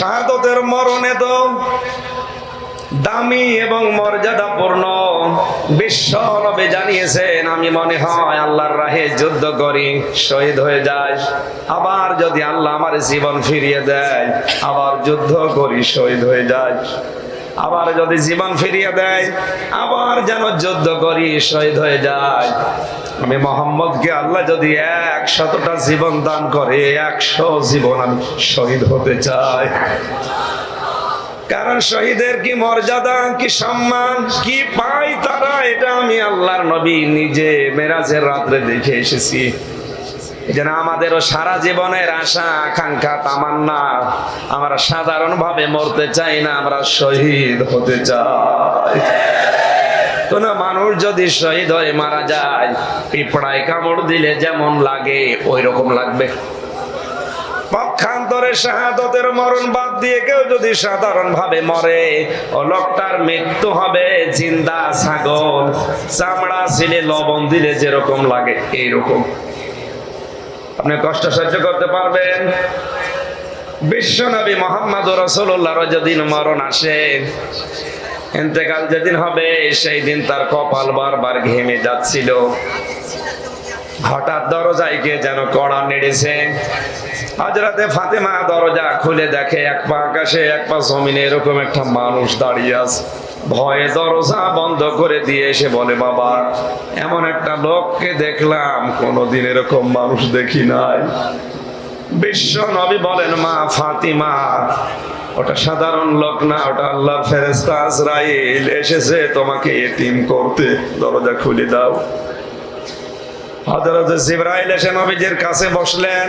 শাহাদতের মরণে তো দামি এবং মর্যাদাপূর্ণ। বিশ্ব জানিয়েছেন, আমি মনে হয় আল্লাহর রাহে যুদ্ধ করি, শহীদ হয়ে যায় আবার যদি আল্লাহ আমার জীবন ফিরিয়ে দেয়, আবার যুদ্ধ করি, শহীদ হয়ে যায় আবার যদি জীবন ফিরিয়ে দেয়, আবার যেন যুদ্ধ করি, শহীদ হয়ে যায়। আমি মোহাম্মদকে আল্লাহ যদি এক শতটা জীবন দান করে, একশো জীবন আমি শহীদ হতে চাই। কারণ শহীদের কি মর্যাদা, কি সম্মান, কি পায় তারা, এটা আমি আল্লাহর নবী নিজে মেরাজের রাত্রে দেখে এসেছি। যেন আমাদেরও সারা জীবনের আশা, আকাঙ্ক্ষা, তামান্না আমরা সাধারণভাবে মরতে চাই না, আমরা শহীদ হতে চাই। কোন মানুষ যদি শহীদ হয়ে মারা যায়, পিঁপড়ায় কামড় দিলে যেমন লাগে ওই রকম লাগবে। পক্ষান্তরে শাহাদতের মরণ বাদ দিয়ে কেউ যদি সাধারণ ভাবে মরে, ও লোকটার মৃত্যু হবে জিন্দা, ছাগল, চামড়া ছিলে লবণ দিলে যেরকম লাগে, এইরকম। আপনি কষ্ট সহ্য করতে পারবেন। বিশ্বনবী মোহাম্মদ রসুল্লাহর যেদিন মরণ আসে, ইন্তেকাল যেদিন হবে, সেই দিন তার কপাল বারবার ঘেমে যাচ্ছিল। হঠাৎ দরজায় কে যেন কড়া নেড়েছে। হজরতে ফাতেমা দরজা খুলে দেখে, এক পা আকাশে, এক পা জমিনে এরকম একটা মানুষ দাঁড়িয়ে আছে। ভয়ে দরজা বন্ধ করে দিয়ে এসে বলে, বাবা, এমন একটা লোককে দেখলাম, কোনোদিন এরকম মানুষ দেখি নাই। বিশ্ব নবী বলেন, মা ফাতিমা, ওটা সাধারণ লোক না, ওটা আল্লাহর ফেরেস্তা এসেছে, তোমাকে এতিম করতে। দরজা খুলে দাও। হযরত জিবরাইল এসে নবীজির কাছে বসলেন।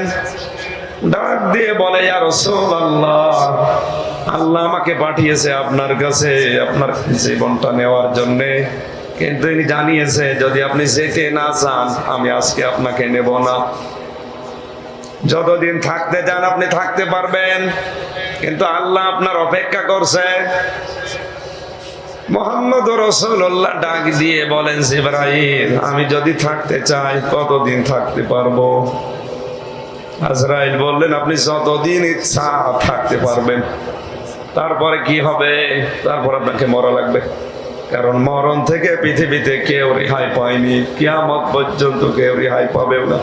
ডাক দিয়ে বলে আর রাসূলুল্লাহ, আল্লাহ আমাকে পাঠিয়েছে আপনার কাছে, আপনার জীবনটা নেওয়ার জন্যে। কিন্তু তিনি জানিয়েছে, যদি আপনি যেতে না চান, আমি আজকে আপনাকে নেব না। যতদিন থাকতে চান, আপনি থাকতে পারবেন। কিন্তু আল্লাহ আপনার অপেক্ষা করছে। মোহাম্মদ রসুল্লাহ ডাক দিয়ে বলেন, জিব্রাইল, আমি যদি থাকতে চাই, কতদিন থাকতে পারব? আজরাইল বললেন, আপনি যতদিন ইচ্ছা থাকতে পারবেন, তারপরে কি হবে? তারপর আপনাকে মরা লাগবে। কারণ মরণ থেকে পৃথিবীতে কেউ রেহাই পায়নি, কিয়ামত পর্যন্ত কেউ রেহাই পাবেও না।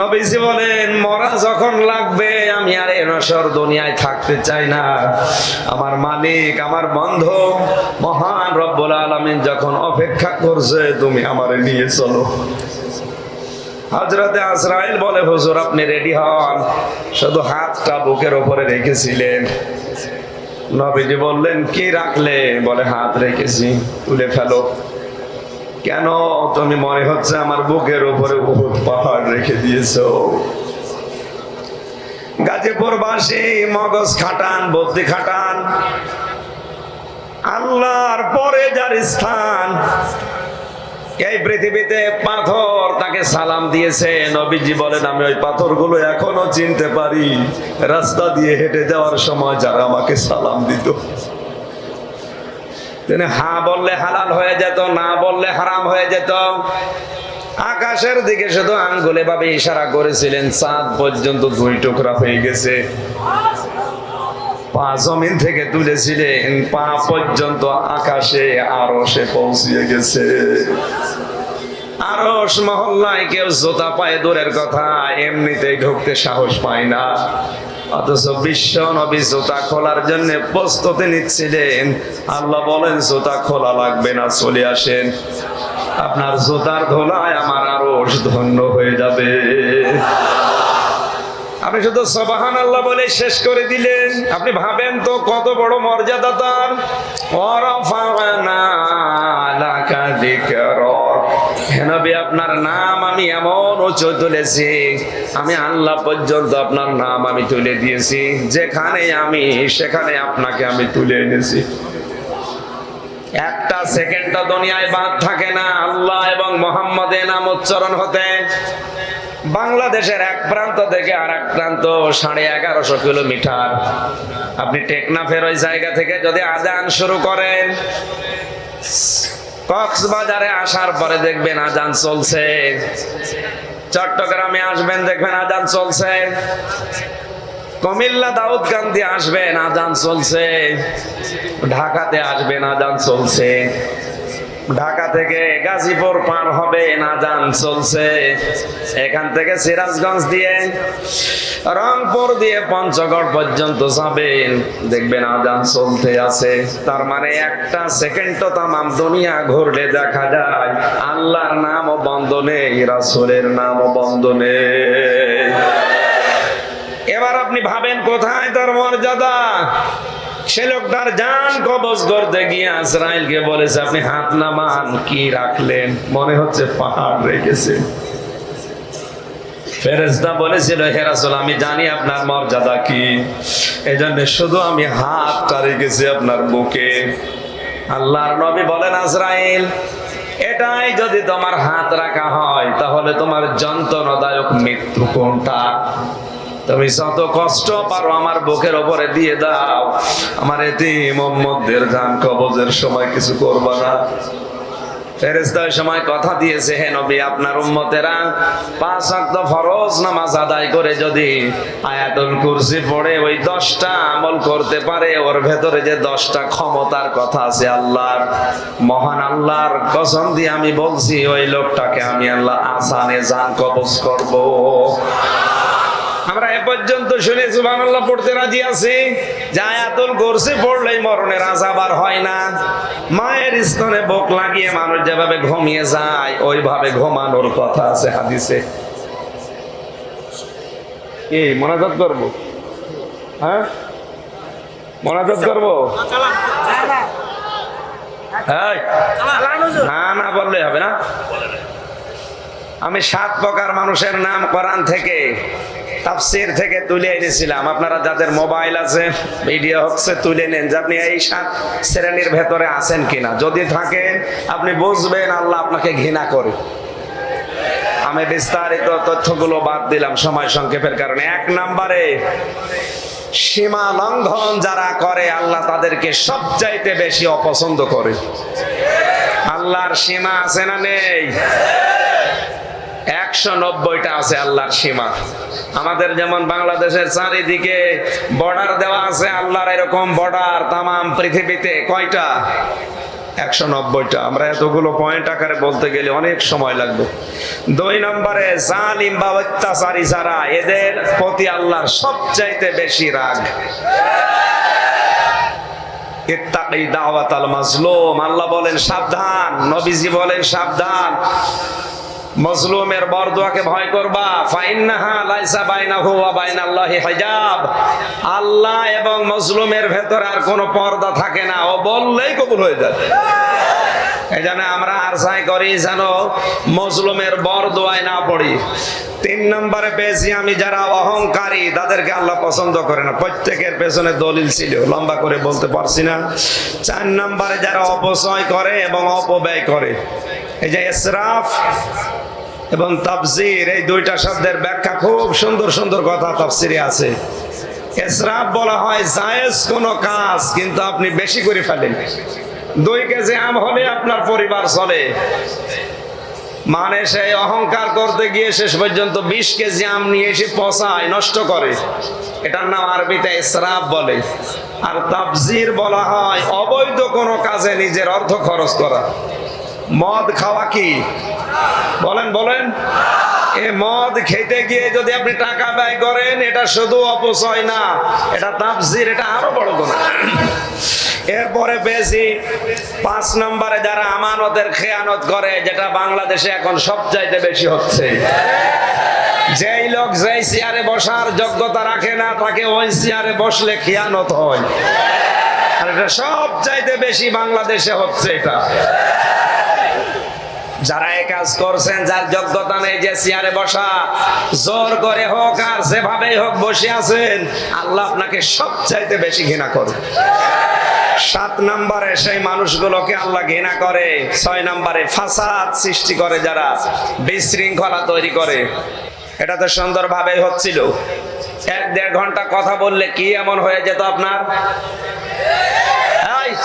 নবীজি বলেন মরা যখন লাগবে, আমি আর এ নসর দুনিয়ায় থাকতে চাই না। আমার মালিক, আমার বন্ধু, মহান রব্বুল আলমিন যখন অপেক্ষা করছে, তুমি আমারে নিয়ে চলো। হজরতে আজরাইল বলে, হুজুর, আপনি রেডি হন? শুধু হাতটা বুকের ওপরে রেখেছিলেন। নবীজি বললেন, কি রাখলে? বলে, হাত রেখেছি, তুলে ফেলো। কেন? তুমি মনে হচ্ছে আমার বুকের উপরে বহুত পাহাড় রেখে দিয়েছ। গাজীপুর বাসী মগজ খাটান, বুদ্ধি খাটান। আল্লাহর পরে যার স্থান এই পৃথিবীতে পাথর তাকে সালাম দিয়েছে? নবীজি বলেন, আমি ওই পাথরগুলো এখনও চিনতে পারি। রাস্তা দিয়ে হেঁটে যাওয়ার সময় যারা আমাকে সালাম দিত। তিনি হা বললে হালাল হয়ে যেত, না বললে হারাম হয়ে যেত। আকাশের দিকে শুধু আঙ্গুলে ভাবে ইশারা করেছিলেন, চাঁদ পর্যন্ত দুই টুকরা হয়ে গেছে। পা জমিন থেকে তুলেছিলেন পা পর্যন্ত আকাশে আরও সে পৌঁছিয়ে গেছে। আরস মহল্লায় কেউ জোতা পায় দূরের কথা এমনিতেই ঢুকতে সাহস পায় না। অথচ বিশ্ব নবী জুতা খোলার জন্য প্রস্তুতি নিচ্ছিলেন। আল্লাহ বলেন, জুতা খোলা লাগবে না, চলে আসেন। আপনার জোতার ধোলায় আমার আরও ধন্য হয়ে যাবে। আপনি শুধু সবাহান আল্লাহ বলে শেষ করে দিলেন। আপনি ভাবেন তো কত বড় মর্যাদা তার? আপনার নাম আমি এমন উঁচু তুলেছি, আমি আল্লাহ পর্যন্ত আপনার নাম আমি তুলে দিয়েছি, যেখানে আমি, সেখানে আপনাকে আমি তুলে এনেছি। একটা সেকেন্ডটা দুনিয়ায় বাদ থাকে না, আল্লাহ এবং মোহাম্মদের নাম উচ্চারণ হতে। বাংলাদেশের এক প্রান্ত থেকে আর এক প্রান্ত, সাড়ে এগারোশো কিলোমিটার। আপনি টেকনাফের ওই জায়গা থেকে যদি আজান শুরু করেন, কক্সবাজারে আসার পরে দেখবেন আজান চলছে। চট্টগ্রামে আসবেন, দেখবেন আজান চলছে। কমিল্লা দাউদ গান্ধী আসবেন, আজান চলছে। ঢাকাতে আসবেন, আজান চলছে। ঢাকা থেকে গাজীপুর পার হবে নাজান চলছে। এখান থেকে সিরাজগঞ্জ দিয়ে রংপুর দিয়ে পঞ্চগড় পর্যন্ত যাবেন দেখবেন আজান চলতে আছে। তার মানে একটা সেকেন্ড তো তামাম দুনিয়া ঘুরলে দেখা যায়, আল্লাহর নামও বন্ধ নেই, রাসূলের নামও বন্ধ নেই। এবার আপনি ভাবেন কোথায় তার মর্যাদা? সে লোকটার জান কবজ করতে গিয়ে আজরাইলকে বলেছে, আপনি হাত নামান, কি রাখলেন? মনে হচ্ছে পাহাড় রেখেছে। বলেছিল আমি জানি আপনার মর্যাদা কি। এজন্য শুধু আমি হাতটা রেখেছি আপনার বুকে। আল্লাহর নবী বলেন, আজরাইল, এটাই যদি তোমার হাত রাখা হয়, তাহলে তোমার যন্ত্রণাদায়ক মৃত্যু কোনটা? তুমি যত কষ্ট পারো আমার বুকের ওপরে দিয়ে দাও। আমার এতে মোহাম্মদের জান কবজের সময় কিছু করবা না। সময় কথা দিয়েছে, হে নবী, আপনার উম্মতেরা পাঁচ ফরজ নামাজ আদায় করে যদি আয়াতুল কুরসি পড়ে ওই দশটা আমল করতে পারে, ওর ভেতরে যে দশটা ক্ষমতার কথা আছে, আল্লাহর, মহান আল্লাহর কসম দিয়ে আমি বলছি, ওই লোকটাকে আমি আল্লাহ আসানে জান কবজ করব। আমরা এ পর্যন্ত শুনে সুবহানাল্লাহ পড়তে রাজি আছি। যে আয়াতুল কুরসি পড়লেই মরণের আযাব আর হয় না। মায়ের স্তনে বুক লাগিয়ে মানুষ যেভাবে ঘুমিয়ে যায় ওইভাবে ঘুমানোর কথা আছে হাদিসে। মোনাজাত করব? হ্যাঁ? মোনাজাত করব? এই, না না বললে হবে না। আমি সাত প্রকার মানুষের নাম কোরআন থেকে তাফসির থেকে তুলে এনেছিলাম। আপনারা যাদের মোবাইল আছে, ভিডিও হচ্ছে তুলে নেন যে আপনি এই সাত শ্রেণির ভেতরে আছেন কিনা। যদি থাকেন, আপনি বুঝবেন আল্লাহ আপনাকে ঘৃণা করে। আমি বিস্তারিত তথ্যগুলো বাদ দিলাম সময় সংক্ষেপের কারণে। এক নম্বরে, সীমা লঙ্ঘন যারা করে, আল্লাহ তাদেরকে সবচাইতে বেশি অপছন্দ করে। আল্লাহর সীমা আছে না নেই? একশো নব্বইটা আছে আল্লাহর সীমা। আমাদের যেমন বাংলাদেশের চারিদিকে বর্ডার দেওয়া আছে, আল্লাহর এরকম বর্ডার তামাম পৃথিবীতে। কয়টা? একশো নব্বইটা। আমরা এতগুলো পয়েন্ট আকারে বলতে গেলে অনেক সময় লাগবে। দুই নম্বরে অত্যাচারী এদের প্রতি আল্লাহর সবচাইতে বেশি রাগ। দাওয়াতাল মাজলুম। আল্লাহ বলেন, সাবধান। নবীজি বলেন, সাবধান। মজলুমের বরদোয়াকে ভয় করবা। ফাইন্নাহা লাইসা বাইনাহু ওয়া বাইনাল্লাহি হিজাব। আল্লাহ এবং মজলুমের ভেতর আর কোনো পর্দা থাকে না। ও বললেই কবুল হয়ে যায় এই জন্য আমরা আর চাই করি যেন মজলুমের বরদোয়ায় না পড়ি। তিন নম্বরে পেয়েছি আমি যারা অহংকারী, তাদেরকে আল্লাহ পছন্দ করে না। প্রত্যেকের পেছনে দলিল ছিল, লম্বা করে বলতে পারছি না। চার নম্বরে যারা অপচয় করে এবং অপব্যয় করে। এই যে ইসরাফ এবং তাফসির, এই দুইটা শব্দের ব্যাখ্যা খুব সুন্দর সুন্দর কথা তাফসিরে আছে। ইসরাফ বলা হয় জায়েজ কোন কাজ, কিন্তু আপনি বেশি করে ফেলেন। দুই কেজি আম হলে আপনার পরিবার চলে। মানে সেই অহংকার করতে গিয়ে শেষ পর্যন্ত বিশ কেজি আম নিয়ে এসে পচায়, নষ্ট করে। এটার নাম আরবিতে ইসরাফ বলে। আর তাফজির বলা হয় অবৈধ কোনো কাজে নিজের অর্থ খরচ করা। মদ খাওয়া কি? বলেন বলেন। এ মদ খেতে গিয়ে যদি আপনি টাকা ব্যয় করেন, এটা শুধু অপচয় না, এটা তাপসির এটা আরও বড় গুণা এরপরে পেয়েছি পাঁচ নম্বরে যারা আমানতের খেয়ানত করে, যেটা বাংলাদেশে এখন সবচাইতে বেশি হচ্ছে। যেই লোক যেই চেয়ারে বসার যোগ্যতা রাখে না, তাকে ওই চেয়ারে বসলে খেয়ানত হয়। আর এটা সবচাইতে বেশি বাংলাদেশে হচ্ছে এটা। যারা এই কাজ করছেন, যার যোগ্যতা নেই যে চেয়ারে বসা, জোর করে হোক আর যেভাবেই হোক বসে আছেন, আল্লাহ আপনাকে সবচাইতে বেশি ঘৃণা করে সাত নম্বরে সেই মানুষগুলোকে আল্লাহ ঘৃণা করে, ছয় নম্বরে ফাসাদ সৃষ্টি করে যারা বিশৃঙ্খলা তৈরি করে। এটা তো সুন্দরভাবেই হচ্ছিল। এক দেড় ঘণ্টা কথা বললে কি এমন হয়ে যেত আপনার?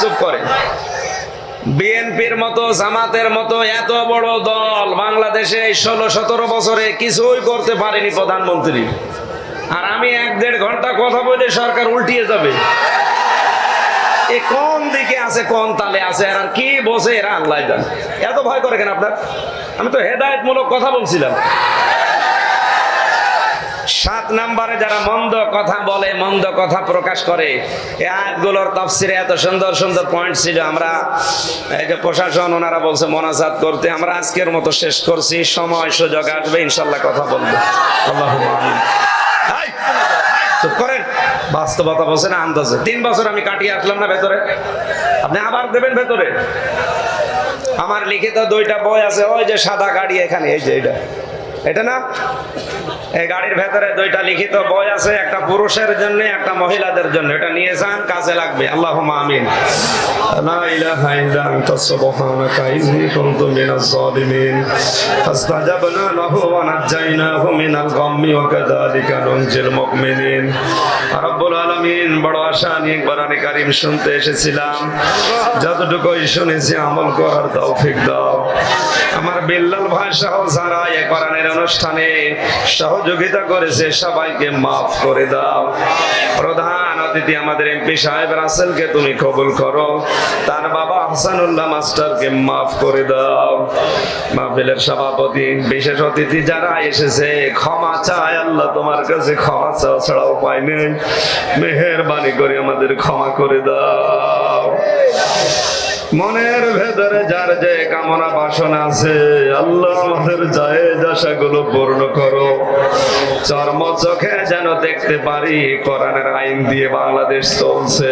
চুপ করে বিএনপির মতো, জামাতের মতো এত বড় দল বাংলাদেশে ষোলো, সতেরো বছরে কিছুই করতে পারেনি প্রধানমন্ত্রী। আর আমি এক দেড় ঘণ্টা কথা বলে সরকার উল্টিয়ে যাবে। এ কোন দিকে আছে, কোন তালে আছে, আর কি বসে এরা আল্লাহ এত ভয় করে কেন আপনার? আমি তো হেদায়তমূলক কথা বলছিলাম। সাত নম্বরে যারা মন্দ কথা বলে, মন্দ কথা প্রকাশ করে এই তাফসিরে এত সুন্দর সুন্দর পয়েন্ট ছিল। আমরা এই যে প্রশাসন, ওনারা বলছে, মোনাজাত করতে আমরা আজকের মতো শেষ করছি। সময়, সুযোগ আসবে, ইনশাল্লাহ কথা বলব। চুপ করেন। বাস্তবতা বলছে না আন্দাজে। তিন বছর আমি কাটিয়ে আসলাম না ভেতরে। আপনি আবার দেবেন ভেতরে। আমার লিখিত দুইটা বই আছে, ওই যে সাদা গাড়ি এখানে, এই যে এটা। এটা না? এই গাড়ির ভেতরে দুইটা লিখিত বই আছে একটা পুরুষের জন্য একটা মহিলাদের জন্য এটা নিয়ে যান কাজে লাগবে আল্লাহ আমিন لا إله إلا أنت سبحانك إني كنت من الظالمين فاستجبنا له ونجيناه من الغم وكذلك ننجي المؤمنين রব্বুল আলামিন বড় আশা নিয়ে কোরআনে কারীম শুনতে এসেছিলাম যতটুকুই শুনেছি আমল করার তৌফিক দাও আমার বিল্লাল ভাই সহ যারা এ কোরআনের অনুষ্ঠানে সহযোগিতা করেছে, সবাইকে মাফ করে দাও। প্রধান অতিথি আমাদের এমপি সাহেব রাসেলকে তুমি কবুল করো। তার বাবা হাসানুল্লাহ মাস্টারকে মাফ করে দাও। মাহফিলের সভাপতি, বিশেষ অতিথি যারা এসেছে, ক্ষমা চায় আল্লাহ তোমার কাছে ক্ষমা চাওয়া ছাড়া উপায় নেই। মেহেরবানি করে আমাদের ক্ষমা করে দাও। মনের ভেতরে যার যে কামনা বাসনা আছে, আল্লাহ আমাদের যায় দশাগুলো পূর্ণ করো। চর্ম চোখে যেন দেখতে পারি, কোরআনের আইন দিয়ে বাংলাদেশ চলছে।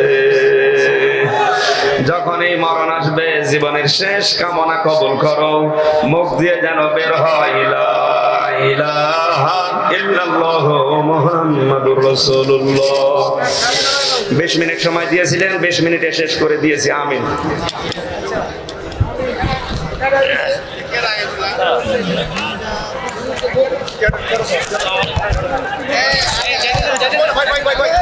যখন এই মরণ আসবে, জীবনের শেষ কামনা কবুল করো। মুখ দিয়ে যেন বের হয় ইলা ইলাহা ইল্লাল্লাহু বিশ মিনিট সময় দিয়েছিলেন বিশ মিনিটে শেষ করে দিয়েছি আমিন ভাই ভাই ভাই ভাই ভাই